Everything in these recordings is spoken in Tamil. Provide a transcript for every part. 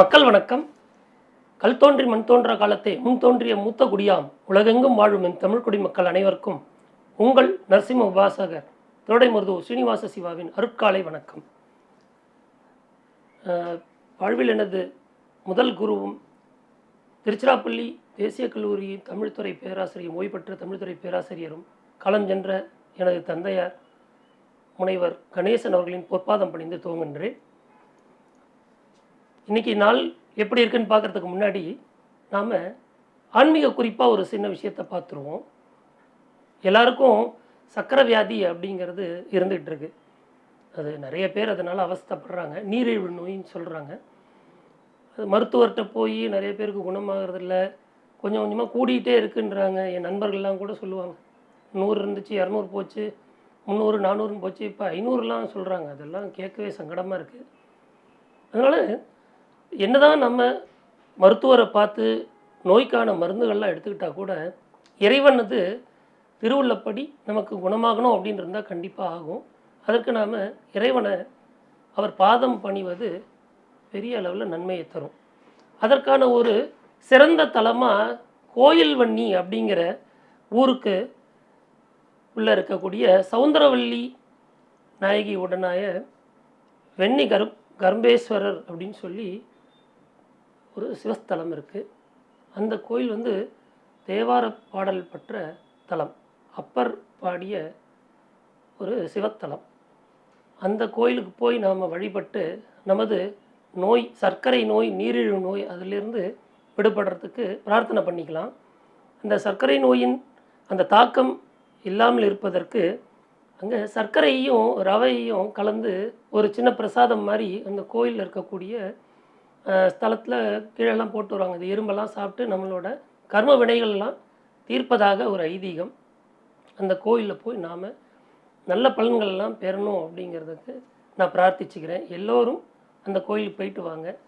மக்கள் வணக்கம். கல் தோன்றி மண் தோன்ற காலத்தை முன் தோன்றிய மூத்த குடியாம் உலகெங்கும் வாழும் என் தமிழ் மக்கள் அனைவருக்கும் உங்கள் நரசிம்ம உபாசகர் திருடைமருது ஸ்ரீனிவாச சிவாவின் அருட்காலை வணக்கம். வாழ்வில் எனது முதல் குருவும் திருச்சிராப்பள்ளி தேசிய கல்லூரி தமிழ்துறை பேராசிரியர் ஓய்வு பெற்ற தமிழ்துறை பேராசிரியரும் களம் சென்ற எனது தந்தையார் முனைவர் கணேசன் அவர்களின் பொற்பாதம் பணிந்து துவங்குகின்றேன். இன்னைக்கு நாள் எப்படி இருக்குன்னு பார்க்கறதுக்கு முன்னாடி நாம் ஆன்மீக குறிப்பாக ஒரு சின்ன விஷயத்தை பார்த்துருவோம். எல்லாருக்கும் சக்கரை வியாதி அப்படிங்கிறது இருந்துகிட்டு இருக்கு. அது நிறைய பேர் அதனால் அவஸ்தைப்படுறாங்க. நீரிழிவு நோயின்னு சொல்கிறாங்க அது மருத்துவர்கிட்ட போய் நிறைய பேருக்கு குணமாகறதில்ல. கொஞ்சம் கொஞ்சமாக கூடிக்கிட்டே இருக்குன்றாங்க. என் நண்பர்கள்லாம் கூட சொல்லுவாங்க. நூறு இருந்துச்சு இரநூறு போச்சு முந்நூறு நானூறுன்னு போச்சு இப்போ ஐநூறுலாம் சொல்கிறாங்க அதெல்லாம் கேட்கவே சங்கடமாக இருக்குது அதனால் என்னதான் நம்ம மருத்துவரை பார்த்து நோய்க்கான மருந்துகள்லாம் எடுத்துக்கிட்டால் கூட இறைவனது திருவுள்ளப்படி நமக்கு குணமாகணும் அப்படின்னு இருந்தால் கண்டிப்பாக ஆகும். அதற்கு நாம் இறைவனை அவர் பாதம் பணிவது பெரிய அளவில் நன்மையை தரும். அதற்கான ஒரு சிறந்த தலமாக கோயில்வண்ணி அப்படிங்கிற ஊருக்கு உள்ளே இருக்கக்கூடிய சவுந்தரவல்லி நாயகி உடனாய வெண்ணி கரும் கரும்பேஸ்வரர் அப்படின்னு சொல்லி ஒரு சிவஸ்தலம் இருக்குது அந்த கோயில் வந்து தேவார பாடல் பெற்ற தலம். அப்பர் பாடிய ஒரு சிவத்தலம். அந்த கோயிலுக்கு போய் நாம் வழிபட்டு நமது நோய் சர்க்கரை நோய் நீரிழிவு நோய் அதிலிருந்து விடுபடுறதுக்கு பிரார்த்தனை பண்ணிக்கலாம். அந்த சர்க்கரை நோயின் அந்த தாக்கம் இல்லாமல் இருப்பதற்கு அங்கே சர்க்கரையையும் ரவையையும் கலந்து ஒரு சின்ன பிரசாதம் மாதிரி அந்த கோயிலில் இருக்கக்கூடிய ஸ்தலத்தில் கீழெல்லாம் போட்டு வருவாங்க. இந்த இரும்பெல்லாம் சாப்பிட்டு நம்மளோட கர்ம வினைகள்லாம் தீர்ப்பதாக ஒரு ஐதீகம். அந்த கோயிலில் போய் நாம் நல்ல பலன்கள்லாம் பெறணும் அப்படிங்கிறதுக்கு நான் பிரார்த்திச்சுக்கிறேன். எல்லோரும் அந்த கோயிலுக்கு போயிட்டு வாங்க.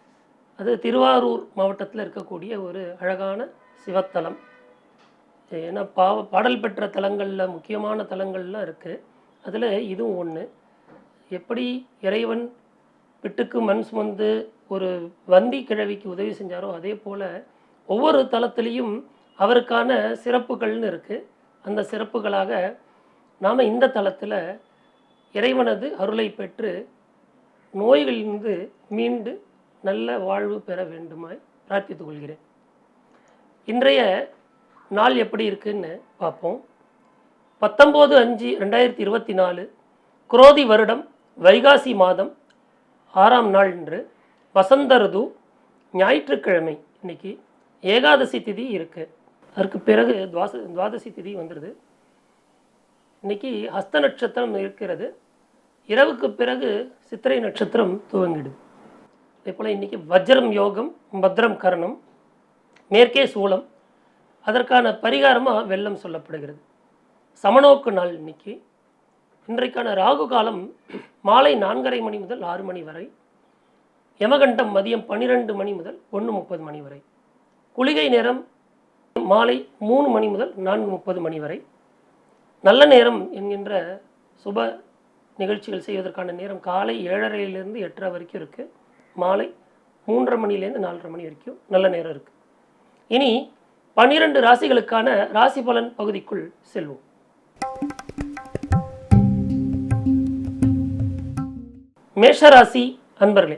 அது திருவாரூர் மாவட்டத்தில் இருக்கக்கூடிய ஒரு அழகான சிவத்தலம். ஏன்னா பாவ பாடல் பெற்ற தலங்களில் முக்கியமான தலங்கள்லாம் இருக்குது அதில் இதுவும் ஒன்று எப்படி இறைவன் பிட்டுக்கு மண் சுமந்து ஒரு வந்தி கிழவிக்கு உதவி செஞ்சாரோ அதே போல் ஒவ்வொரு தலத்திலையும் அவருக்கான சிறப்புகள்னு இருக்குது அந்த சிறப்புகளாக நாம் இந்த தலத்தில் இறைவனது அருளை பெற்று நோய்களிலிருந்து மீண்டு நல்ல வாழ்வு பெற வேண்டுமாய் பிரார்த்தித்துக் கொள்கிறேன். இன்றைய நாள் எப்படி இருக்குன்னு பார்ப்போம். பத்தொம்போது அஞ்சு ரெண்டாயிரத்தி இருபத்தி நாலு குரோதி வருடம் வைகாசி மாதம் ஆறாம் நாள் இன்று வசந்த ருது ஞாயிற்றுக்கிழமை. இன்னைக்கு ஏகாதசி திதி இருக்குது அதற்கு பிறகு துவாச துவாதசி திதி வந்துடுது இன்னைக்கு ஹஸ்த நட்சத்திரம் இருக்கிறது. இரவுக்கு பிறகு சித்திரை நட்சத்திரம் துவங்கிடுது. அதே போல் இன்னைக்கு வஜ்ரம் யோகம் பத்ரம் கரணம் மேற்கே சூளம். அதற்கான பரிகாரமாக வெள்ளம் சொல்லப்படுகிறது. சமநோக்கு நாள் இன்னைக்கு. இன்றைக்கான ராகு காலம் மாலை நான்கரை மணி முதல் ஆறு மணி வரை யமகண்டம் மதியம் பன்னிரெண்டு மணி முதல் ஒன்று முப்பது மணி வரை குளிகை நேரம் மாலை மூணு மணி முதல் நான்கு முப்பது மணி வரை நல்ல நேரம் என்கின்ற சுப நிகழ்ச்சிகள் செய்வதற்கான நேரம் காலை ஏழரையிலிருந்து எட்டரை வரைக்கும் இருக்குது மாலை மூன்றரை மணிலேருந்து நாலரை மணி வரைக்கும் நல்ல நேரம் இருக்குது இனி பன்னிரண்டு ராசிகளுக்கான ராசி பலன் பகுதிக்குள் செல்வோம். மேஷராசி அன்பர்களே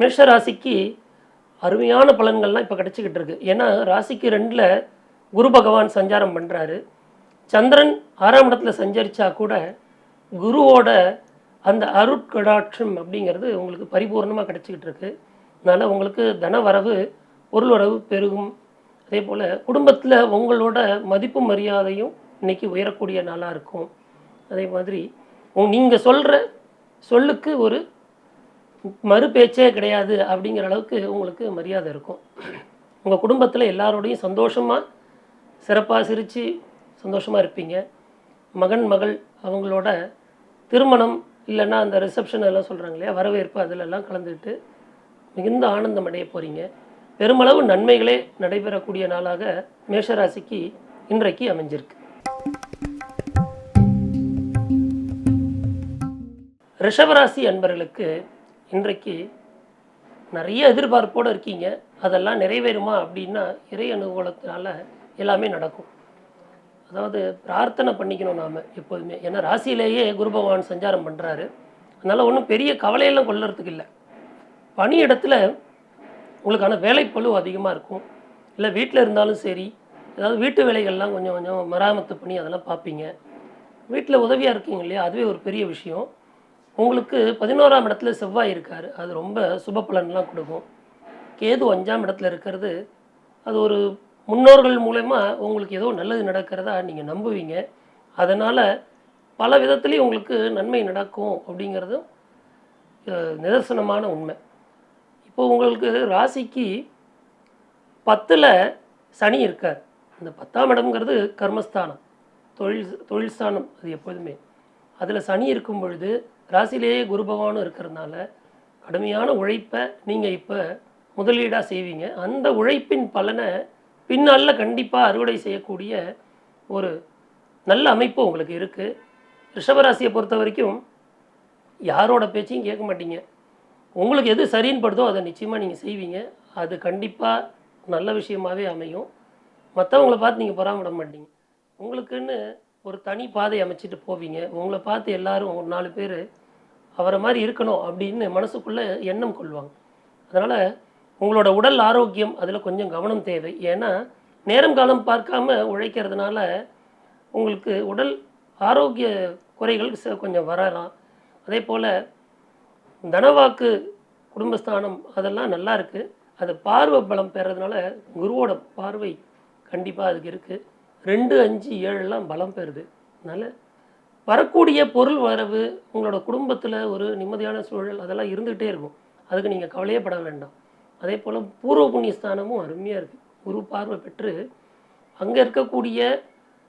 மேஷராசிக்கு அருமையான பலன்கள்லாம் இப்போ கிடச்சிக்கிட்டு இருக்கு. ஏன்னா ராசிக்கு ரெண்டில் குரு பகவான் சஞ்சாரம் பண்ணுறாரு சந்திரன் ஆறாம் இடத்துல சஞ்சரித்தா கூட குருவோட அந்த அருட்கடாட்சம் அப்படிங்கிறது உங்களுக்கு பரிபூர்ணமாக கிடச்சிக்கிட்டு இருக்கு. அதனால் உங்களுக்கு தன வரவு பொருளுறவு பெருகும். அதே போல் குடும்பத்தில் உங்களோட மதிப்பு மரியாதையும் இன்னைக்கு உயரக்கூடிய நாளாக இருக்கும். அதே மாதிரி நீங்கள் சொல்கிற சொல்லுக்கு ஒரு மறு பேச்சே கிடையாது அப்படிங்கிற அளவுக்கு உங்களுக்கு மரியாதை இருக்கும். உங்கள் குடும்பத்தில் எல்லாரோடையும் சந்தோஷமாக சிறப்பாக சிரித்து சந்தோஷமாக இருப்பீங்க. மகன் மகள் அவங்களோட திருமணம் இல்லைன்னா அந்த ரிசப்ஷன் எல்லாம் சொல்கிறாங்க இல்லையா? வரவேற்பு அதிலெல்லாம் கலந்துக்கிட்டு மிகுந்த ஆனந்தம் அடைய போகிறீங்க பெருமளவு நன்மைகளே நடைபெறக்கூடிய நாளாக மேஷராசிக்கு இன்றைக்கு அமைஞ்சிருக்கு. ரிஷபராசி அன்பர்களுக்கு இன்றைக்கு நிறைய எதிர்பார்ப்போடு இருக்கீங்க. அதெல்லாம் நிறைவேறுமா அப்படின்னா இறை அனுகூலத்தினால எல்லாமே நடக்கும். அதாவது பிரார்த்தனை பண்ணிக்கணும் நாம் எப்போதுமே. ஏன்னா ராசியிலேயே குரு பகவான் சஞ்சாரம் பண்ணுறாரு அதனால் ஒன்றும் பெரிய கவலையெல்லாம் கொள்ளறதுக்கு இல்லை. பணி இடத்துல உங்களுக்கான வேலைப்பழு அதிகமாக இருக்கும். இல்லை வீட்டில் இருந்தாலும் சரி ஏதாவது வீட்டு வேலைகள்லாம் கொஞ்சம் கொஞ்சம் மராமத்து பண்ணி அதெல்லாம் பார்ப்பீங்க. வீட்டில் உதவியாக இருக்கீங்க இல்லையா? அதுவே ஒரு பெரிய விஷயம். உங்களுக்கு பதினோராம் இடத்துல செவ்வாய் இருக்கார். அது ரொம்ப சுப பலன்லாம் கொடுக்கும். கேது அஞ்சாம் இடத்துல இருக்கிறது அது ஒரு முன்னோர்கள் மூலயமா உங்களுக்கு ஏதோ நல்லது நடக்கிறதா நீங்கள் நம்புவீங்க. அதனால் பல விதத்துலேயும் உங்களுக்கு நன்மை நடக்கும் அப்படிங்கிறதும் நிதர்சனமான உண்மை. இப்போ உங்களுக்கு ராசிக்கு பத்தில் சனி இருக்கார். அந்த பத்தாம் இடம்ங்கிறது கர்மஸ்தானம். தொழில் தொழில் ஸ்தானம் அது எப்போதுமே. அதில் சனி இருக்கும் பொழுது ராசிலேயே குரு பகவானும் இருக்கிறதுனால கடுமையான உழைப்பை நீங்கள் இப்போ முதலீடாக செய்வீங்க. அந்த உழைப்பின் பலனை பின்னால் கண்டிப்பாக அறுவடை செய்யக்கூடிய ஒரு நல்ல அமைப்பு உங்களுக்கு இருக்குது ரிஷபராசியை பொறுத்த வரைக்கும் யாரோட பேச்சையும் கேட்க மாட்டீங்க. உங்களுக்கு எது சரின்னு படுதோ அதை நிச்சயமாக நீங்கள் செய்வீங்க. அது கண்டிப்பாக நல்ல விஷயமாகவே அமையும். மற்றவங்கள பார்த்து நீங்கள் பொறாமப்பட மாட்டீங்க. உங்களுக்குன்னு ஒரு தனி பாதை அமைச்சிட்டு போவீங்க. உங்களை பார்த்து எல்லாரும் ஒரு நாலு பேர் அவரை மாதிரி இருக்கணும் அப்படின்னு மனசுக்குள்ளே எண்ணம் கொள்வாங்க. அதனால் உங்களோட உடல் ஆரோக்கியம் அதில் கொஞ்சம் கவனம் தேவை. ஏன்னா நேரம் காலம் பார்க்காம உழைக்கிறதுனால உங்களுக்கு உடல் ஆரோக்கிய குறைகள் ச- கொஞ்சம் வரலாம். அதே போல் தனவாக்கு குடும்பஸ்தானம் அதெல்லாம் நல்லா இருக்குது அது பார்வை பலம் பெறதுனால குருவோட பார்வை கண்டிப்பாக அதுக்கு இருக்குது ரெண்டு அஞ்சு ஏழுலாம் பலம் பெறுது. அதனால் வரக்கூடிய பொருள் வரவு உங்களோட குடும்பத்தில் ஒரு நிம்மதியான சூழல் அதெல்லாம் இருந்துகிட்டே இருக்கும். அதுக்கு நீங்கள் கவலையே பட வேண்டாம். அதே போல் பூர்வ புண்ணியஸ்தானமும் அருமையாக இருக்குது குரு பார்வை பெற்று அங்கே இருக்கக்கூடிய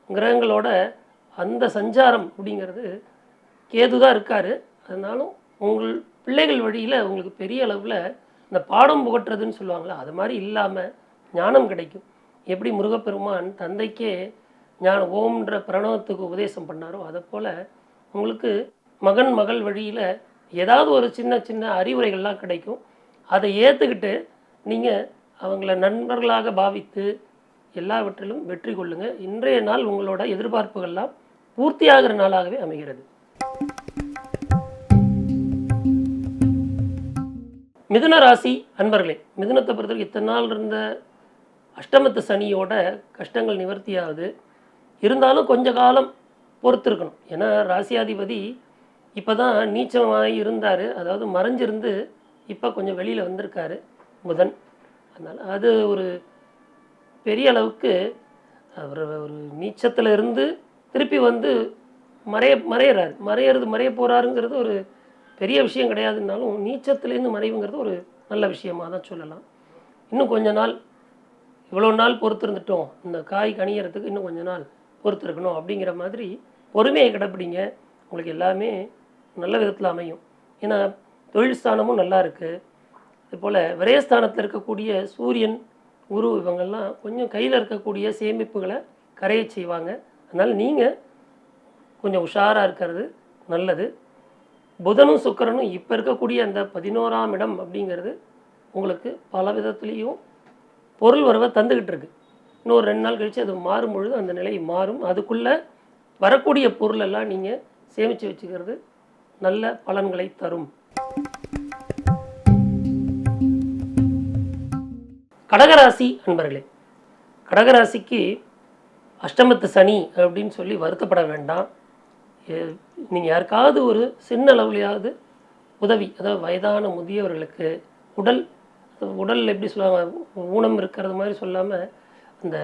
கிரகங்களோட அந்த சஞ்சாரம் அப்படிங்கிறது கேது தான் இருக்கார். அதனாலும் உங்கள் பிள்ளைகள் வழியில் உங்களுக்கு பெரிய அளவில் இந்த பாடம் புகட்டுறதுன்னு சொல்லுவாங்களே அது மாதிரி இல்லாமல் ஞானம் கிடைக்கும். எப்படி முருகப்பெருமான் தந்தைக்கே ஞான ஓம்ன்ற பிரணவத்துக்கு உபதேசம் பண்ணாரோ அதை போல் உங்களுக்கு மகன் மகள் வழியில் ஏதாவது ஒரு சின்ன சின்ன அறிவுரைகள்லாம் கிடைக்கும். அதை ஏற்றுக்கிட்டு நீங்கள் அவங்கள நண்பர்களாக பாவித்து எல்லாவற்றிலும் வெற்றி கொள்ளுங்க. இன்றைய நாள் உங்களோட எதிர்பார்ப்புகள்லாம் பூர்த்தியாகிற நாளாகவே அமைகிறது. மிதுன ராசி அன்பர்களே மிதுனத்தை பொறுத்தவரைக்கும் இத்தனை நாள் இருந்த அஷ்டமத்து சனியோட கஷ்டங்கள் நிவர்த்தியாகுது. இருந்தாலும் கொஞ்ச காலம் பொறுத்திருக்கணும். ஏன்னா ராசியாதிபதி இப்போ தான் நீச்சமாகி இருந்தார். அதாவது மறைஞ்சிருந்து இப்போ கொஞ்சம் வெளியில் வந்திருக்காரு புதன். அதனால் அது ஒரு பெரிய அளவுக்கு அவர் ஒரு நீச்சத்தில் இருந்து திருப்பி வந்து மறைய மறையிறாரு. மறையிறது மறைய போகிறாருங்கிறது ஒரு பெரிய விஷயம் கிடையாதுன்னாலும் நீச்சத்துலேருந்து மறைவுங்கிறது ஒரு நல்ல விஷயமாக தான் சொல்லலாம். இன்னும் கொஞ்ச நாள் இவ்வளோ நாள் பொறுத்திருந்துட்டோம். இந்த காய் கணியறதுக்கு இன்னும் கொஞ்ச நாள். பொறுத்திருக்கணும் அப்படிங்கிற மாதிரி பொறுமையை கடைப்பிடிங்க. உங்களுக்கு எல்லாமே நல்ல விதத்தில் அமையும். ஏன்னா தொழில் ஸ்தானமும் நல்லா இருக்குது அதுபோல் விரயஸ்தானத்தில் இருக்கக்கூடிய சூரியன் குரு இவங்கெல்லாம் கொஞ்சம் கையில் இருக்கக்கூடிய சேமிப்புகளை கரைய செய்வாங்க. அதனால் நீங்கள் கொஞ்சம் உஷாராக இருக்கிறது நல்லது. புதனும் சுக்கரனும் இப்போ இருக்கக்கூடிய அந்த பதினோராம் இடம் அப்படிங்கிறது உங்களுக்கு பல விதத்துலேயும் பொருள் வரவை தந்துக்கிட்டு இருக்கு. இன்னொரு ரெண்டு நாள் கழித்து அது மாறும் பொழுது அந்த நிலை மாறும். அதுக்குள்ளே வரக்கூடிய பொருளெல்லாம் நீங்கள் சேமித்து வச்சுக்கிறது நல்ல பலன்களை தரும். கடகராசி அன்பர்களே கடகராசிக்கு அஷ்டமத்து சனி அப்படின்னு சொல்லி வருத்தப்பட வேண்டாம். நீங்கள் யாருக்காவது ஒரு சின்ன அளவுலையாவது உதவி அதாவது வயதான முதியவர்களுக்கு உடல் உடல் எப்படி சொல்லுவாங்க ஊனம் இருக்கிறது மாதிரி சொல்லாமல் இந்த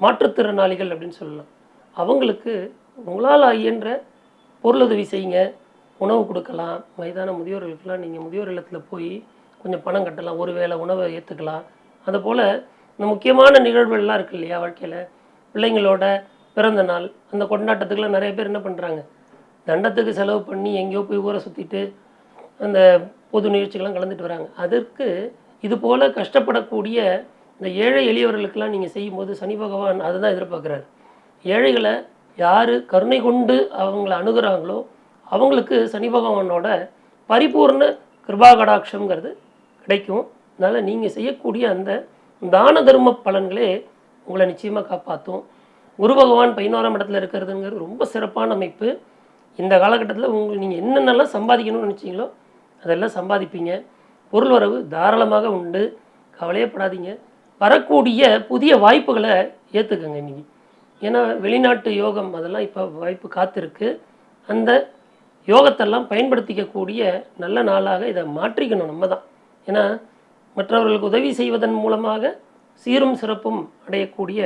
மாற்றுத்திறனாளிகள் அப்படின்னு சொல்லலாம். அவங்களுக்கு உங்களால் இயன்ற பொருளுதவி செய்யுங்க உணவு கொடுக்கலாம் வயதான முதியோர்களுக்கெல்லாம் நீங்கள் முதியோர் இல்லத்தில் போய் கொஞ்சம் பணம் கட்டலாம் ஒரு வேளை உணவை ஏற்றுக்கலாம் அதுபோல் இந்த முக்கியமான நிகழ்வுகள்லாம் இருக்குது இல்லையா வாழ்க்கையில்? பிள்ளைங்களோட பிறந்த நாள் அந்த கொண்டாட்டத்துக்குலாம் நிறைய பேர் என்ன பண்ணுறாங்க தண்டத்துக்கு செலவு பண்ணி எங்கேயோ போய் ஊரை சுற்றிட்டு அந்த பொது நிகழ்ச்சிகள்லாம் கலந்துட்டு வராங்க. அதற்கு இது போல் கஷ்டப்படக்கூடிய இந்த ஏழை எளியவர்களுக்கெல்லாம் நீங்கள் செய்யும்போது சனி பகவான் அதை தான் எதிர்பார்க்குறாரு. ஏழைகளை யார் கருணை கொண்டு அவங்கள அணுகிறாங்களோ அவங்களுக்கு சனி பகவானோட பரிபூர்ண கிருபா கிடைக்கும். அதனால் நீங்கள் செய்யக்கூடிய அந்த தான தர்ம பலன்களே உங்களை நிச்சயமாக காப்பாற்றும் குரு பகவான் பதினோராம் இடத்துல இருக்கிறதுங்கிறது ரொம்ப சிறப்பான அமைப்பு. இந்த காலகட்டத்தில் உங்களுக்கு நீங்கள் என்னென்னலாம் சம்பாதிக்கணும்னு நினச்சிங்களோ அதெல்லாம் சம்பாதிப்பீங்க. பொருள் வரவு தாராளமாக உண்டு. கவலையப்படாதீங்க. வரக்கூடிய புதிய வாய்ப்புகளை ஏற்றுக்கங்க இன்றைக்கி ஏன்னா வெளிநாட்டு யோகம் அதெல்லாம் இப்போ வாய்ப்பு காத்திருக்கு. அந்த யோகத்தெல்லாம் பயன்படுத்திக்கக்கூடிய நல்ல நாளாக இதை மாற்றிக்கணும் நம்ம தான் ஏன்னா மற்றவர்களுக்கு உதவி செய்வதன் மூலமாக சீரும் சிறப்பும் அடையக்கூடிய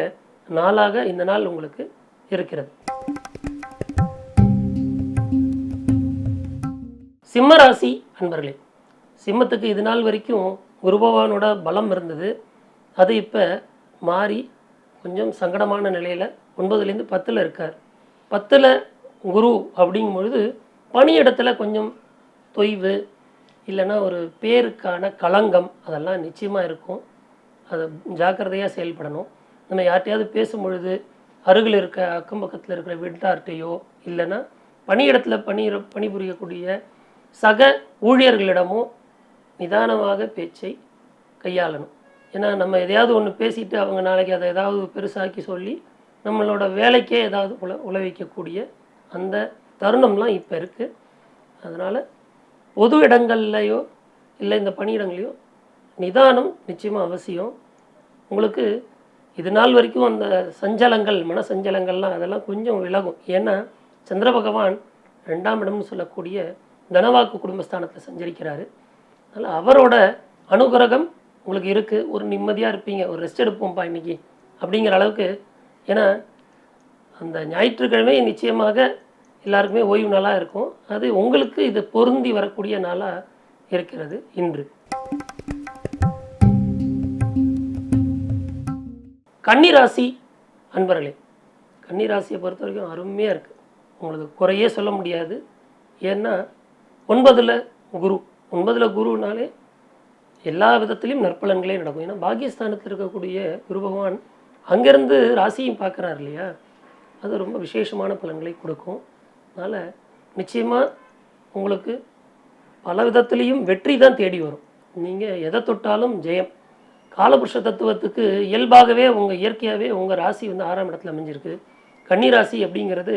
நாளாக இந்த நாள் உங்களுக்கு இருக்கிறது. சிம்மராசி அன்பர்களே சிம்மத்துக்கு இது நாள் வரைக்கும் குரு பகவானோட பலம் இருந்தது. அது இப்போ மாறி கொஞ்சம் சங்கடமான நிலையில் ஒன்பதுலேருந்து பத்தில் இருக்கார். பத்தில் குரு அப்படிங்கும் பொழுது பணியிடத்தில் கொஞ்சம் தொய்வு இல்லைன்னா ஒரு பேருக்கான களங்கம் அதெல்லாம் நிச்சயமாக இருக்கும். அதை ஜாக்கிரதையாக செயல்படணும். நம்ம யார்கிட்டையாவது பேசும் பொழுது அருகில் இருக்க அக்கம் பக்கத்தில் இருக்கிற வீட்டார்ட்டையோ இல்லைன்னா பணியிடத்தில் பணி பணிபுரியக்கூடிய சக ஊழியர்களிடமோ நிதானமாக பேச்சை கையாளணும். ஏன்னா நம்ம எதையாவது ஒன்று பேசிட்டு அவங்க நாளைக்கு அதை ஏதாவது பெருசாக்கி சொல்லி நம்மளோட வேலைக்கே ஏதாவது உல உழவிக்கக்கூடிய அந்த தருணம்லாம் இப்போ இருக்குது அதனால் பொது இடங்கள்லையோ இல்லை இந்த பணியிடங்களையோ நிதானம் நிச்சயமாக அவசியம். உங்களுக்கு இது நாள் வரைக்கும் அந்த சஞ்சலங்கள் மன சஞ்சலங்கள்லாம் அதெல்லாம் கொஞ்சம் விலகும். ஏன்னா சந்திர பகவான் ரெண்டாம் இடம்னு சொல்லக்கூடிய தனவாக்கு குடும்பஸ்தானத்தில் சஞ்சரிக்கிறாரு. அதனால் அவரோட அனுகிரகம் உங்களுக்கு இருக்குது ஒரு நிம்மதியாக இருப்பீங்க ஒரு ரெஸ்ட் எடுப்போம்ப்பா இன்னைக்கு அப்படிங்கிற அளவுக்கு ஏன்னா அந்த ஞாயிற்றுக்கிழமை நிச்சயமாக எல்லாருக்குமே ஓய்வு நாளாக இருக்கும். அது உங்களுக்கு இது பொருந்தி வரக்கூடிய நாளாக இருக்கிறது இன்று. கன்னிராசி அன்பர்களே கன்னிராசியை பொறுத்த வரைக்கும் அருமையாக இருக்குது உங்களுக்கு குறையே சொல்ல முடியாது. ஏன்னா ஒன்பதில் குரு. ஒன்பதில் குருனாலே எல்லா விதத்திலையும் நற்பலன்களே நடக்கும். ஏன்னா பாகிஸ்தானத்தில் இருக்கக்கூடிய குரு பகவான் அங்கேருந்து ராசியும் பார்க்குறாரு இல்லையா? அது ரொம்ப விசேஷமான பலன்களை கொடுக்கும். அதனால் நிச்சயமாக உங்களுக்கு பல விதத்துலேயும் வெற்றி தான் தேடி வரும். நீங்கள் எதை தொட்டாலும் ஜெயம். காலபுருஷ தத்துவத்துக்கு இயல்பாகவே உங்கள் இயற்கையாகவே உங்கள் ராசி வந்து ஆறாம் இடத்துல அமைஞ்சிருக்கு. கன்னிராசி அப்படிங்கிறது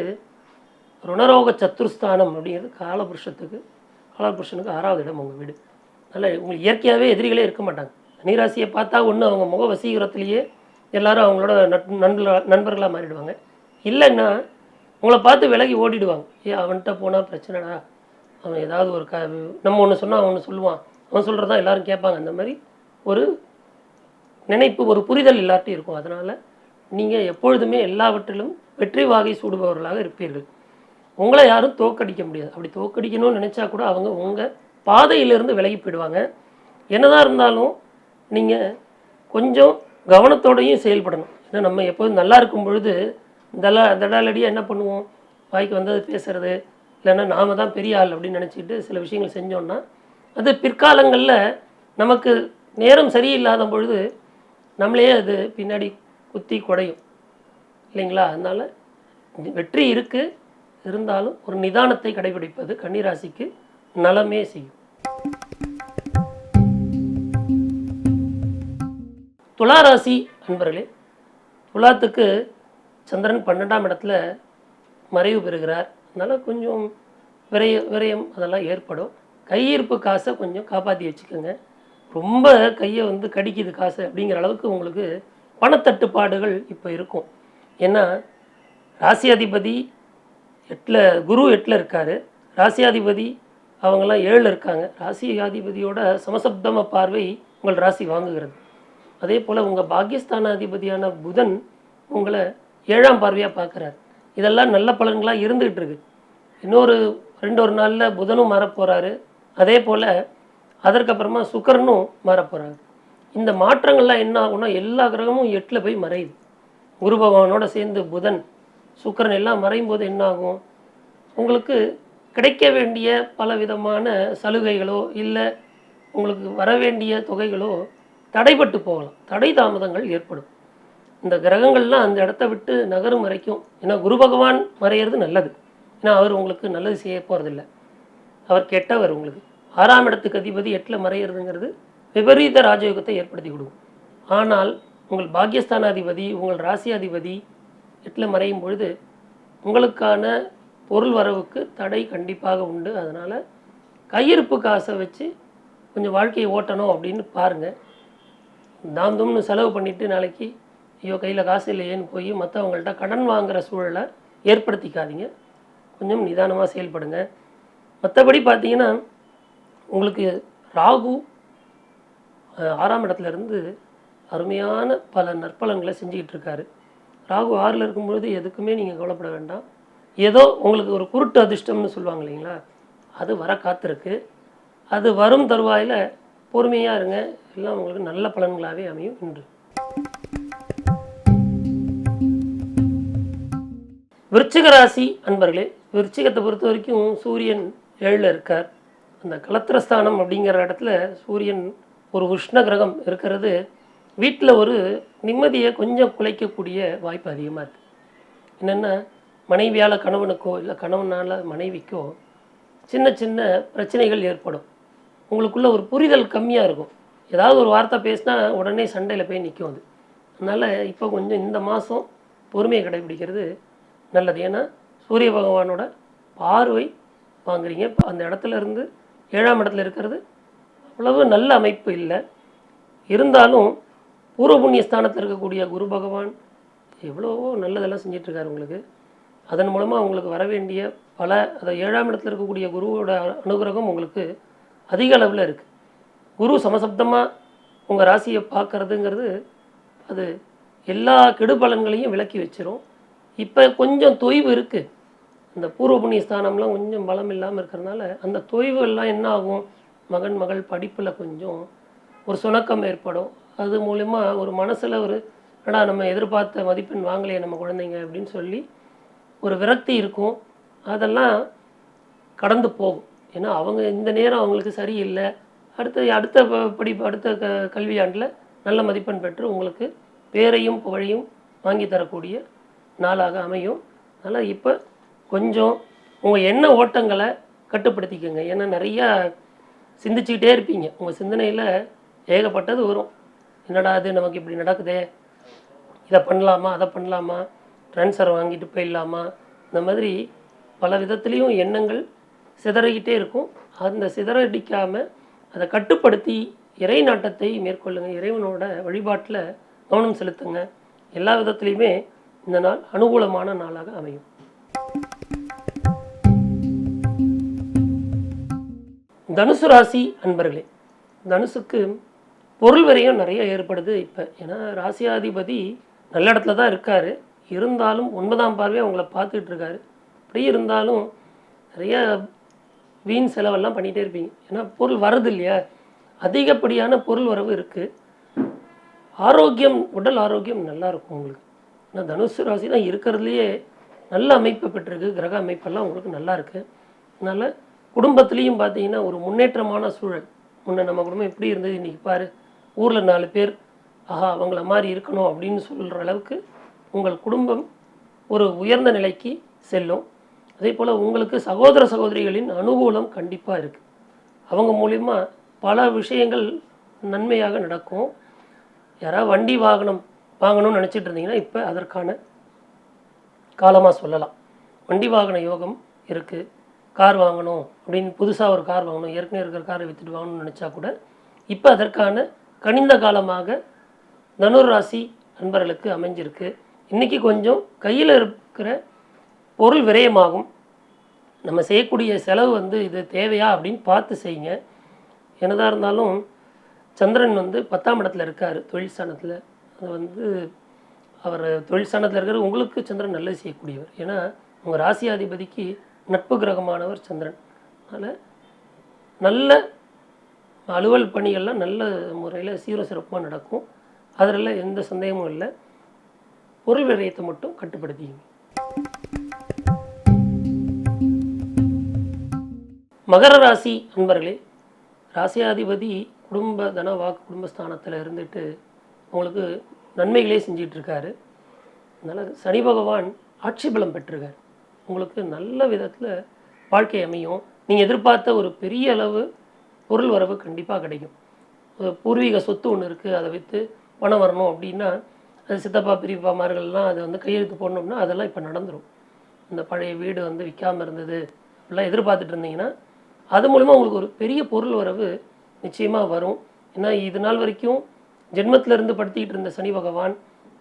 ருணரோக சத்துருஸ்தானம் அப்படிங்கிறது காலபுருஷத்துக்கு காலபுருஷனுக்கு ஆறாவது இடம் உங்கள் வீடு. நல்ல உங்களுக்கு இயற்கையாகவே எதிரிகளே இருக்க மாட்டாங்க. நீராசியை பார்த்தா ஒன்று அவங்க முக வசீகரத்துலேயே எல்லாரும் அவங்களோட நட் நண்பர்களாக நண்பர்களாக மாறிடுவாங்க. இல்லைன்னா உங்களை பார்த்து விலகி ஓடிடுவாங்க. ஏ அவன்கிட்ட போனால் பிரச்சனைடா. அவன் ஏதாவது ஒரு க நம்ம ஒன்று சொன்னால் அவன் ஒன்று சொல்லுவான். அவன் சொல்கிறதான் எல்லாரும் கேட்பாங்க. அந்த மாதிரி ஒரு நினைப்பு ஒரு புரிதல் எல்லார்ட்டையும் இருக்கும். அதனால் நீங்கள் எப்பொழுதுமே எல்லாவற்றிலும் வெற்றி வாகை சூடுபவர்களாக இருப்பீர்கள். உங்களை யாரும் தோக்கடிக்க முடியாது. அப்படி தோக்கடிக்கணும்னு நினச்சா கூட அவங்க உங்கள் பாதையிலிருந்து விலகி போயிடுவாங்க. என்னதான் இருந்தாலும் நீங்கள் கொஞ்சம் கவனத்தோடையும் செயல்படணும். ஏன்னா நம்ம எப்போதும் நல்லா இருக்கும் பொழுது தலா தடாலடியாக என்ன பண்ணுவோம்? வாய்க்கு வந்தது பேசுறது இல்லைன்னா நாம தான் பெரிய ஆள் அப்படின்னு நினச்சிக்கிட்டு சில விஷயங்கள் செஞ்சோன்னா அது பிற்காலங்களில் நமக்கு நேரம் சரியில்லாத பொழுது நம்மளே அது பின்னாடி குத்தி குடையும். இல்லைங்களா? அதனால் வெற்றி இருக்குது இருந்தாலும் ஒரு நிதானத்தை கடைபிடிப்பது கன்னிராசிக்கு நலமே செய்யும். துளாராசி அன்பர்களே துலாத்துக்கு சந்திரன் பன்னெண்டாம் இடத்துல மறைவு பெறுகிறார். அதனால் கொஞ்சம் விரைய விரயம் அதெல்லாம் ஏற்படும். கையிருப்பு காசை கொஞ்சம் காப்பாற்றி வச்சுக்கோங்க. ரொம்ப கையை வந்து கடிக்குது காசு அப்படிங்கிற அளவுக்கு உங்களுக்கு பணத்தட்டுப்பாடுகள் இப்போ இருக்கும். ஏன்னா ராசியாதிபதி எட்டில் குரு எட்டில் இருக்கார். ராசியாதிபதி அவங்களாம் ஏழில் இருக்காங்க. ராசி அதிபதியோட சமசப்தம பார்வை உங்கள் ராசி வாங்குகிறது. அதே போல் உங்கள் பாக்கியஸ்தானாதிபதியான புதன் உங்களை ஏழாம் பார்வையாக பார்க்குறாரு. இதெல்லாம் நல்ல பலன்களாக இருந்துகிட்டு இருக்கு. இன்னொரு ரெண்டு ஒரு நாளில் புதனும் மாறப்போகிறாரு அதே போல் அதற்கப்புறமா சுக்கரனும் மாறப்போகிறாரு இந்த மாற்றங்கள்லாம் என்ன ஆகும்னா எல்லா கிரகமும் எட்டில் போய் மறையுது. குரு பகவானோட சேர்ந்து புதன் சுக்கரன் எல்லாம் மறையும் போது என்ன ஆகும்? உங்களுக்கு கிடைக்க வேண்டிய பல விதமான சலுகைகளோ இல்லை உங்களுக்கு வர வேண்டிய தொகைகளோ தடைபட்டு போகலாம். தடை தாமதங்கள் ஏற்படும். இந்த கிரகங்கள்லாம் அந்த இடத்த விட்டு நகரும் வரைக்கும் ஏன்னா குரு பகவான் மறையிறது நல்லது. ஏன்னா அவர் உங்களுக்கு நல்லது செய்ய போகிறதில்ல அவர் கெட்டவர் உங்களுக்கு. ஆறாம் இடத்துக்கு அதிபதி எட்டில் மறையிறதுங்கிறது விபரீத ராஜயோகத்தை ஏற்படுத்தி கொடுக்கும். ஆனால் உங்கள் பாக்கியஸ்தானாதிபதி உங்கள் ராசியாதிபதி எட்டில் மறையும் பொழுது உங்களுக்கான பொருள் வரவுக்கு தடை கண்டிப்பாக உண்டு. அதனால் கையிருப்பு காசை வச்சு கொஞ்சம் வாழ்க்கையை ஓட்டணும் அப்படின்னு பாருங்கள் தாம் தும்னு செலவு பண்ணிவிட்டு நாளைக்கு ஐயோ கையில் காசு இல்லையேன்னு போய் மற்றவங்கள்ட்ட கடன் வாங்குகிற சூழலை ஏற்படுத்திக்காதீங்க. கொஞ்சம் நிதானமாக செயல்படுங்க. மற்றபடி பார்த்தீங்கன்னா உங்களுக்கு ராகு ஆறாம் இடத்துலேருந்து அருமையான பல நற்பலன்களை செஞ்சுக்கிட்டு இருக்காரு. ராகு ஆறில் இருக்கும்பொழுது எதுக்குமே நீங்கள் கவலைப்பட வேண்டாம். ஏதோ உங்களுக்கு ஒரு குருட்டு அதிர்ஷ்டம்னு சொல்லுவாங்க இல்லைங்களா? அது வர காத்திருக்கு. அது வரும் தருவாயில் பொறுமையாக இருங்க. எல்லாம் உங்களுக்கு நல்ல பலன்களாகவே அமையும் உண்டு விருச்சிக ராசி அன்பர்களே விருச்சிகத்தை பொறுத்த வரைக்கும் சூரியன் ஏழில் இருக்கார். அந்த கலத்திரஸ்தானம் அப்படிங்கிற இடத்துல சூரியன் ஒரு உஷ்ண கிரகம் இருக்கிறது. வீட்டில் ஒரு நிம்மதியை கொஞ்சம் குலைக்கக்கூடிய வாய்ப்பு அதிகமாக இருக்குது என்னென்னா மனைவியால் கணவனுக்கோ இல்லை கணவனால் மனைவிக்கோ சின்ன சின்ன பிரச்சனைகள் ஏற்படும். உங்களுக்குள்ள ஒரு புரிதல் கம்மியாக இருக்கும். ஏதாவது ஒரு வார்த்தை பேசினா உடனே சண்டையில் போய் நிற்கும் அது. அதனால் இப்போ கொஞ்சம் இந்த மாதம் பொறுமையை கடைபிடிக்கிறது நல்லது. ஏன்னா சூரிய பகவானோட பார்வை வாங்குறீங்க. இப்ப அந்த இடத்துல இருந்து ஏழாம் இடத்துல இருக்கிறது அவ்வளவு நல்ல அமைப்பு இல்லை. இருந்தாலும் பூர்வ புண்ணிய ஸ்தானத்தில் இருக்கக்கூடிய குரு பகவான் எவ்வளவோ நல்லதெல்லாம் செஞ்சிட்ருக்காரு உங்களுக்கு. அதன் மூலமாக உங்களுக்கு வர வேண்டிய பல அந்த ஏழாம் இடத்துல இருக்கக்கூடிய குருவோட அனுகிரகம் உங்களுக்கு அதிக அளவில் இருக்குது குரு சமசப்தமாக உங்கள் ராசியை பார்க்குறதுங்கிறது அது எல்லா கெடுபலன்களையும் விலக்கி வச்சிரும். இப்போ கொஞ்சம் தொய்வு இருக்குது அந்த பூர்வ புண்ணிய ஸ்தானம்லாம் கொஞ்சம் பலம் இல்லாமல் இருக்கிறதுனால அந்த தொய்வு எல்லாம் என்ன ஆகும்? மகன் மகள் படிப்பில் கொஞ்சம் ஒரு சுணக்கம் ஏற்படும். அது மூலயமா ஒரு மனசில் ஒரு ஆனால் நம்ம எதிர்பார்த்த மதிப்பெண் வாங்கலையே நம்ம குழந்தைங்க அப்படின்னு சொல்லி ஒரு விரக்தி இருக்கும் அதெல்லாம் கடந்து போகும். ஏன்னா அவங்க இந்த நேரம் அவங்களுக்கு சரியில்லை. அடுத்த அடுத்த ப- படிப்பு அடுத்த க கல்வியாண்டில் நல்ல மதிப்பெண் பெற்று உங்களுக்கு பேரையும் புகழையும் வாங்கி தரக்கூடிய நாளாக அமையும். அதனால் இப்போ கொஞ்சம் உங்கள் எண்ண ஓட்டங்களை கட்டுப்படுத்திக்கோங்க. ஏன்னா நிறையா சிந்திச்சுக்கிட்டே இருப்பீங்க. உங்கள் சிந்தனையில் ஏகப்பட்டது வரும். என்னடா அது நமக்கு இப்படி நடக்குதே? இதை பண்ணலாமா? அதை பண்ணலாமா? ட்ரான்ஸ்ஃபர் வாங்கிட்டு போயிடலாமா? இந்த மாதிரி பல விதத்துலேயும் எண்ணங்கள் சிதறிக்கிட்டே இருக்கும். அந்த சிதறடிக்காமல் அதை கட்டுப்படுத்தி இறை நாட்டத்தை மேற்கொள்ளுங்கள் இறைவனோட வழிபாட்டில் கவனம் செலுத்துங்க. எல்லா விதத்துலேயுமே இந்த நாள் அனுகூலமான நாளாக அமையும். தனுசு ராசி அன்பர்களே தனுசுக்கு பொருள் வரையும் நிறைய ஏற்படுது இப்போ. ஏன்னா ராசியாதிபதி நல்ல இடத்துல தான் இருக்கார். இருந்தாலும் ஒன்பதாம் பார்வை அவங்கள பார்த்துக்கிட்டு இருக்காரு அப்படி இருந்தாலும் நிறைய வீண் செலவெல்லாம் பண்ணிகிட்டே இருப்பீங்க. ஏன்னா பொருள் வர்றது இல்லையா? அதிகப்படியான பொருள் வரவு இருக்குது ஆரோக்கியம் உடல் ஆரோக்கியம் நல்லா இருக்கும் உங்களுக்கு. ஏன்னா தனுசு ராசி தான் இருக்கிறதுலையே நல்ல அமைப்பு பெற்றிருக்கு. கிரக அமைப்பெல்லாம் உங்களுக்கு நல்லா இருக்குது அதனால் குடும்பத்துலேயும் பார்த்தீங்கன்னா ஒரு முன்னேற்றமான சூழல். முன்ன நம்ம குடும்பம் எப்படி இருந்தது? இன்றைக்கி பாரு ஊரில் நாலு பேர் ஆஹா அவங்கள மாதிரி இருக்கணும் அப்படின்னு சொல்கிற அளவுக்கு உங்கள் குடும்பம் ஒரு உயர்ந்த நிலைக்கு செல்லும். அதே போல் உங்களுக்கு சகோதர சகோதரிகளின் அனுகூலம் கண்டிப்பாக இருக்குது அவங்க மூலிமா பல விஷயங்கள் நன்மையாக நடக்கும். யாராவது வண்டி வாகனம் வாங்கணும்னு நினச்சிட்டு இருந்தீங்கன்னா இப்போ அதற்கான காலமாக சொல்லலாம். வண்டி வாகன யோகம் இருக்குது கார் வாங்கணும் அப்படின்னு புதுசாக ஒரு கார் வாங்கணும். ஏற்கனவே இருக்கிற காரை விற்றுட்டு வாங்கணும்னு நினச்சா கூட இப்போ அதற்கான கனிந்த காலமாக தனுர் ராசி நண்பர்களுக்கு அமைஞ்சிருக்கு. இன்றைக்கி கொஞ்சம் கையில் இருக்கிற பொருள் விரயமாகும். நம்ம செய்யக்கூடிய செலவு வந்து இது தேவையா அப்படின்னு பார்த்து செய்யுங்க. என்னதாக இருந்தாலும் சந்திரன் வந்து பத்தாம் இடத்துல இருக்கார் தொழில் ஸ்தானத்தில். அது வந்து அவர் தொழில் ஸ்தானத்தில் இருக்கிற உங்களுக்கு சந்திரன் நல்லது செய்யக்கூடியவர். ஏன்னா உங்கள் ராசியாதிபதிக்கு நட்பு கிரகமானவர் சந்திரன். அதனால் நல்ல அலுவல் பணிகள்லாம் நல்ல முறையில் சீர சிறப்பாக நடக்கும். அதில் எந்த சந்தேகமும் இல்லை. பொருள் விரயத்தை மட்டும் கட்டுப்படுத்திங்க மகர ராசி அன்பர்களே ராசியாதிபதி குடும்ப தன வாக்கு குடும்பஸ்தானத்தில் இருந்துட்டு உங்களுக்கு நன்மைகளே செஞ்சிட்டு இருக்காரு அதனால் சனி பகவான் ஆட்சி பலம் பெற்றிருக்கார். உங்களுக்கு நல்ல விதத்தில் வாழ்க்கை அமையும். நீங்கள் எதிர்பார்த்த ஒரு பெரிய அளவு பொருள் வரவு கண்டிப்பாக கிடைக்கும். ஒரு பூர்வீக சொத்து ஒன்று இருக்குது அதை விற்று பணம் வரணும் அப்படின்னா அது சித்தப்பா பெரியப்பாமார்கள்லாம் அதை வந்து கையெழுத்து போடணும்னா அதெல்லாம் இப்போ நடந்துடும் இந்த பழைய வீடு வந்து விற்காமல் இருந்தது அப்படிலாம் எதிர்பார்த்துட்டு இருந்தீங்கன்னா அது மூலிமா உங்களுக்கு ஒரு பெரிய பொருள் வரவு நிச்சயமாக வரும். ஏன்னா இது நாள் வரைக்கும் ஜென்மத்துல இருந்து படுத்திக்கிட்டு இருந்த சனி பகவான்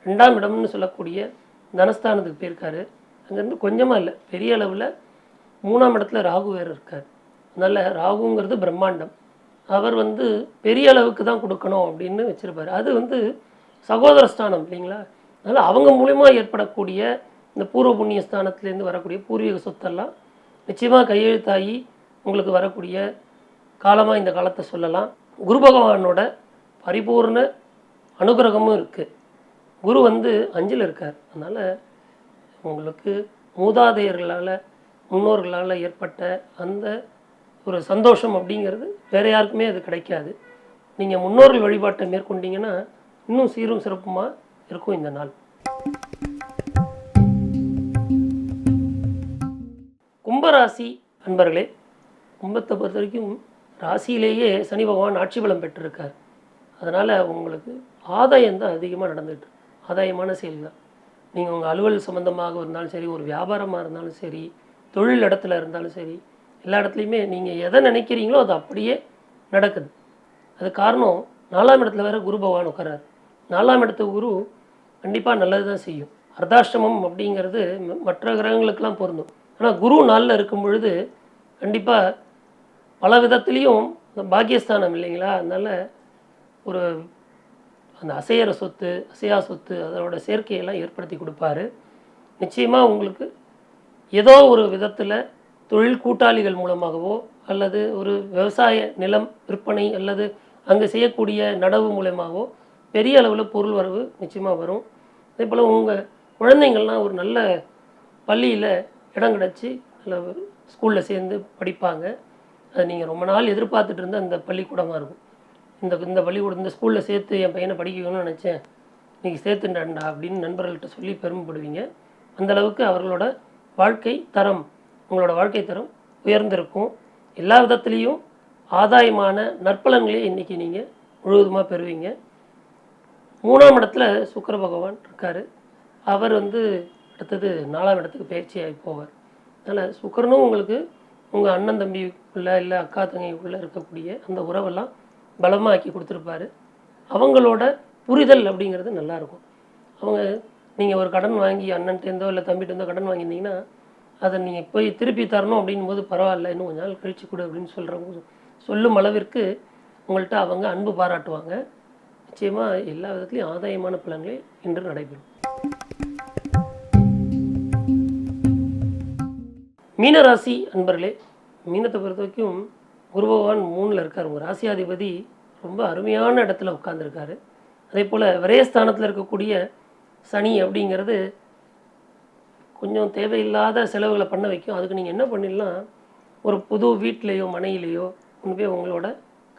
ரெண்டாம் இடம்னு சொல்லக்கூடிய தனஸ்தானத்துக்கு போயிருக்காரு. அங்கேருந்து கொஞ்சமாக இல்லை பெரிய அளவில் மூணாம் இடத்துல ராகு வேறு இருக்கார். அதனால் ராகுங்கிறது பிரம்மாண்டம். அவர் வந்து பெரிய அளவுக்கு தான் கொடுக்கணும் அப்படின்னு வச்சுருப்பாரு. அது வந்து சகோதர ஸ்தானம் இல்லைங்களா? அதனால் அவங்க மூலிமா ஏற்படக்கூடிய இந்த பூர்வ புண்ணிய ஸ்தானத்துலேருந்து வரக்கூடிய பூர்வீக சொத்தெல்லாம் நிச்சயமாக கையெழுத்தாகி உங்களுக்கு வரக்கூடிய காலமாக இந்த காலத்தை சொல்லலாம். குரு பகவானோட பரிபூர்ண அனுகிரகமும் இருக்குது குரு வந்து அஞ்சில் இருக்கார். அதனால் உங்களுக்கு மூதாதையர்களால் முன்னோர்களால் ஏற்பட்ட அந்த ஒரு சந்தோஷம் அப்படிங்கிறது வேறு யாருக்குமே அது கிடைக்காது. நீங்கள் முன்னோர்கள் வழிபாட்டை மேற்கொண்டீங்கன்னா இன்னும் சீரும் சிறப்புமாக இருக்கும் இந்த நாள். கும்பராசி அன்பர்களே கும்பத்தை பொறுத்த வரைக்கும் ராசியிலேயே சனி பகவான் ஆட்சி பலம் பெற்றிருக்கார். அதனால் உங்களுக்கு ஆதாயம் தான் அதிகமாக நடந்துட்டு ஆதாயமான செயல் தான். நீங்கள் உங்கள் அலுவல் சம்மந்தமாக இருந்தாலும் சரி ஒரு வியாபாரமாக இருந்தாலும் சரி தொழில் இடத்துல இருந்தாலும் சரி எல்லா இடத்துலையுமே நீங்கள் எதை நினைக்கிறீங்களோ அது அப்படியே நடக்குது. அது காரணம் நாலாம் இடத்துல வேறு குரு பகவான் உட்காராரு நாலாம் இடத்து குரு கண்டிப்பாக நல்லது தான் செய்யும். அர்த்தாஷ்டமம் அப்படிங்கிறது ம- மற்ற கிரகங்களுக்கெல்லாம் பொருந்தும். ஆனால் குரு நாளில் இருக்கும் பொழுது கண்டிப்பாக பல விதத்துலேயும் இந்த பாக்கியஸ்தானம் இல்லைங்களா? அதனால் ஒரு அந்த அசையற சொத்து அசையா சொத்து அதோட சேர்க்கையெல்லாம் ஏற்படுத்தி கொடுப்பாரு. நிச்சயமாக உங்களுக்கு ஏதோ ஒரு விதத்தில் தொழில் கூட்டாளிகள் மூலமாகவோ அல்லது ஒரு விவசாய நிலம் விற்பனை அல்லது அங்கே செய்யக்கூடிய நடவு மூலமாகவோ பெரிய அளவில் பொருள் வரவு நிச்சயமாக வரும். அதே போல் உங்கள் குழந்தைங்கள்லாம் ஒரு நல்ல பள்ளியில் இடம் கிடச்சி நல்ல ஸ்கூலில் சேர்ந்து படிப்பாங்க. அது நீங்கள் ரொம்ப நாள் எதிர்பார்த்துட்டு இருந்த அந்த பள்ளிக்கூடமாக இருக்கும். இந்த இந்த பள்ளிக்கூடம் இந்த ஸ்கூலில் சேர்த்து என் பையனை படிக்கணும்னு நினச்சேன். நீங்கள் சேர்த்துண்டாண்டா அப்படின்னு நண்பர்கள்ட்ட சொல்லி பெருமைப்படுவீங்க. அந்தளவுக்கு அவர்களோட வாழ்க்கை தரம் உங்களோட வாழ்க்கை தரம் உயர்ந்திருக்கும். எல்லா விதத்துலேயும் ஆதாயமான நற்பலன்களையும் இன்றைக்கி நீங்கள் முழுவதுமாக பெறுவீங்க. மூணாம் இடத்துல சுக்கர பகவான் இருக்கார். அவர் வந்து அடுத்தது நாலாம் இடத்துக்கு பயிற்சியாகி போவார். அதனால் சுக்கரனும் உங்களுக்கு உங்கள் அண்ணன் தம்பிக்குள்ளே இல்லை அக்கா தங்கைக்குள்ளே இருக்கக்கூடிய அந்த உறவெல்லாம் பலமாக்கி கொடுத்துருப்பாரு. அவங்களோட புரிதல் அப்படிங்கிறது நல்லாயிருக்கும். அவங்க நீங்கள் ஒரு கடன் வாங்கி அண்ணன்ட்டேருந்தோ இல்லை தம்பிகிட்டேருந்தோ கடன் வாங்கியிருந்தீங்கன்னா அதை நீங்கள் போய் திருப்பி தரணும் அப்படின் போது பரவாயில்ல இன்னும் கொஞ்ச நாள் கழிச்சு கொடு அப்படின்னு சொல்கிறவங்க சொல்லும் அளவிற்கு உங்கள்கிட்ட அவங்க அன்பு பாராட்டுவாங்க. நிச்சயமாக எல்லா விதத்துலையும் ஆதாயமான பலன்களே இன்று நடைபெறும். மீனராசி அன்பர்களே மீனத்தை பொறுத்த வரைக்கும் குரு பகவான் மூணில் இருக்கார். உங்கள் ராசியாதிபதி ரொம்ப அருமையான இடத்துல உட்காந்துருக்காரு அதே போல் விரயஸ்தானத்தில் இருக்கக்கூடிய சனி அப்படிங்கிறது கொஞ்சம் தேவையில்லாத செலவுகளை பண்ண வைக்கும். அதுக்கு நீங்கள் என்ன பண்ணிடலாம்? ஒரு புது வீட்லேயோ மனையிலேயோ கொண்டு போய் உங்களோட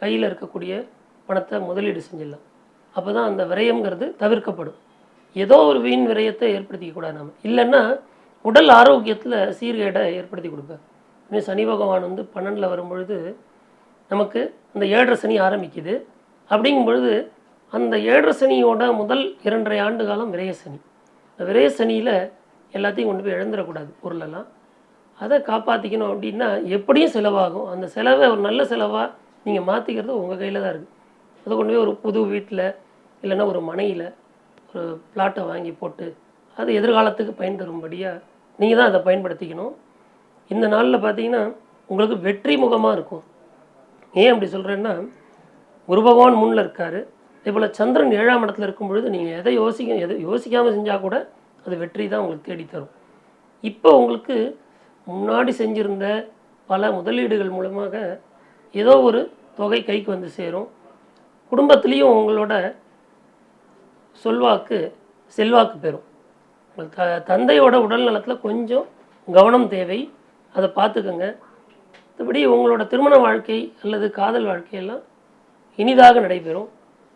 கையில் இருக்கக்கூடிய பணத்தை முதலீடு செஞ்சிடலாம். அப்போ தான் அந்த விரயம்ங்கிறது தவிர்க்கப்படும். ஏதோ ஒரு வீண் விரயத்தை ஏற்படுத்திக்க கூடாது நம்ம இல்லைன்னா உடல் ஆரோக்கியத்தில் சீர்கேடை ஏற்படுத்தி கொடுப்பேன் இன்னும் சனி பகவான் வந்து பன்னெண்டில் வரும்பொழுது நமக்கு அந்த ஏழரை சனி ஆரம்பிக்குது. அப்படிங்கும் பொழுது அந்த ஏழரை சனியோட முதல் இரண்டரை ஆண்டு காலம் விரய சனி. இந்த விரய சனியில் எல்லாத்தையும் கொண்டு போய் இழந்துடக்கூடாது பொருளெல்லாம். அதை காப்பாற்றிக்கணும் அப்படின்னா எப்படியும் செலவாகும். அந்த செலவை ஒரு நல்ல செலவாக நீங்கள் மாற்றிக்கிறது உங்கள் கையில் தான் இருக்குது அதை கொண்டு போய் ஒரு புது வீட்டில் இல்லைன்னா ஒரு மனையில் ஒரு பிளாட்டை வாங்கி போட்டு அது எதிர்காலத்துக்கு பயன் தரும்படியாக நீங்கள் தான் அதை பயன்படுத்திக்கணும். இந்த நாளில் பார்த்தீங்கன்னா உங்களுக்கு வெற்றி முகமாக இருக்கும். ஏன் அப்படி சொல்கிறேன்னா குரு பகவான் முன்னில் இருக்கார். அதே போல் சந்திரன் ஏழாம் இடத்துல இருக்கும் பொழுது நீங்கள் எதை யோசிக்க எதை யோசிக்காமல் செஞ்சால் கூட அது வெற்றி தான் உங்களுக்கு தேடித்தரும். இப்போ உங்களுக்கு முன்னாடி செஞ்சிருந்த பல முதலீடுகள் மூலமாக ஏதோ ஒரு தொகை கைக்கு வந்து சேரும். குடும்பத்துலேயும் உங்களோட சொல்வாக்கு செல்வாக்கு பெறும். உங்கள் த தந்தையோட உடல் நலத்தில் கொஞ்சம் கவனம் தேவை. அதை பார்த்துக்கோங்க மற்றபடி உங்களோட திருமண வாழ்க்கை அல்லது காதல் வாழ்க்கையெல்லாம் இனிதாக நடைபெறும்.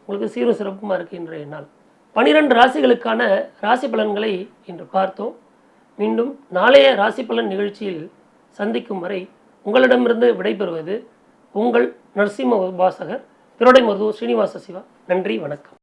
உங்களுக்கு சீரும் சிறப்புமாக இருக்கு இன்றைய நாள். பனிரெண்டு ராசிகளுக்கான ராசி பலன்களை இன்று பார்த்தோம். மீண்டும் நாளைய ராசி பலன் நிகழ்ச்சியில் சந்திக்கும் வரை உங்களிடமிருந்து விடைபெறுவது உங்கள் நரசிம்ம உபாசகர் திருடை மருது ஸ்ரீனிவாச சிவா. நன்றி வணக்கம்.